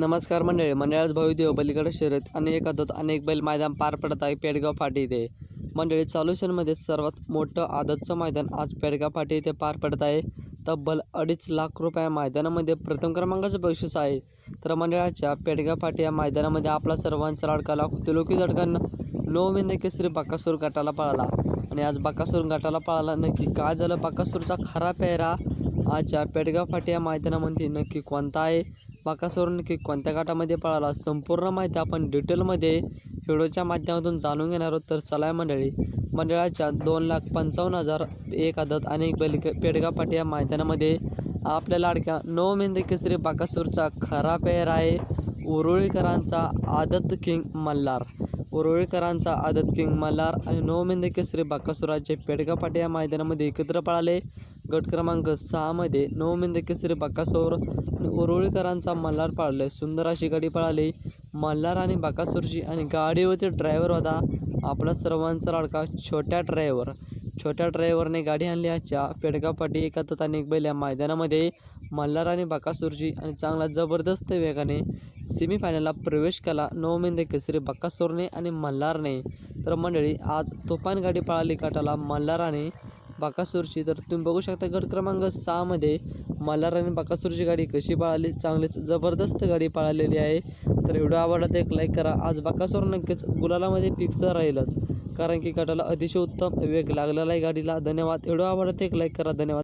नमस्कार मंडळी मंडळात भव्यदेव पलीकडे शर्यत अनेक आदत अनेक बैल मैदान पार पडत आहे पेडगाव फाटी इथे. मंडळी चालूशनमध्ये सर्वात मोठं आदतचं मैदान आज पेडगाव फाटी इथे पार पडत आहे. तब्बल अडीच लाख रुपया मैदानामध्ये प्रथम क्रमांकाचं बक्षीस आहे. तर मंडळाच्या पेडगाव फाटी या मैदानामध्ये आपला सर्वांचा लाडका लाखोती धडकन नो मिंदे केसरी बाकासूर गटाला पळाला. आणि आज बाकासूर गटाला पळाला नक्की काय झालं? बाकासूरचा खरा पेहरा आजच्या पेडगाव फाटी या मैदानामध्ये नक्की कोणता आहे? बाकासूर की कोणत्या गटामध्ये पळाला संपूर्ण माहिती आपण डिटेलमध्ये व्हिडिओच्या माध्यमातून जाणून घेणार आहोत. तर चला मंडळी मंडळाच्या दोन लाख पंचावन्न हजार एक आदत आणि बलग बैल या मैदानामध्ये आपल्या लाडक्या नो मेंदे केसरी बाकासूरचा खरा पेयर आहे उरुळीकरांचा आदत किंग मल्हार. उरुळीकरांचा आदत किंग मल्हार आणि नो मेंदे केसरी बाकासुराचे पेडगाव या मैदानामध्ये एकत्र पळाले. गट क्रमांक सहामध्ये नो केसरी बाकासोर आणि उरुळीकरांचा मल्हार पाळले. सुंदर अशी गाडी पळाली. मल्हार आणि बाकासोरची आणि गाडीवरती ड्रायव्हर होता आपला सर्वांचा लाडका छोट्या ड्रायव्हर छोट्या ड्रायव्हरने गाडी आणली आजच्या पेडगाव एकातत आणि एक बैल या मैदानामध्ये मल्हार आणि बाकासूरची आणि चांगला जबरदस्त वेगाने सेमीफायनलला प्रवेश केला. नऊ केसरी बाकासूरने आणि मल्हारने. तर मंडळी आज तुफान गाडी पळाली काटाला मल्हाराने बाकासूरची. तर तुम्ही बघू शकता गट क्रमांक सहामध्ये मल्हार आणि बाकासूरची गाडी कशी पळाली चांगलीच जबरदस्त गाडी पळालेली आहे. तर व्हिडिओ आवडला तर एक लाईक करा. आज बाकासूर नक्कीच गुलालामध्ये फिक्स राहीलच कारण की गटाला अतिशय उत्तम वेग लागलेला आहे गाडीला. धन्यवाद. व्हिडिओ आवडला तर एक लाईक करा. धन्यवाद.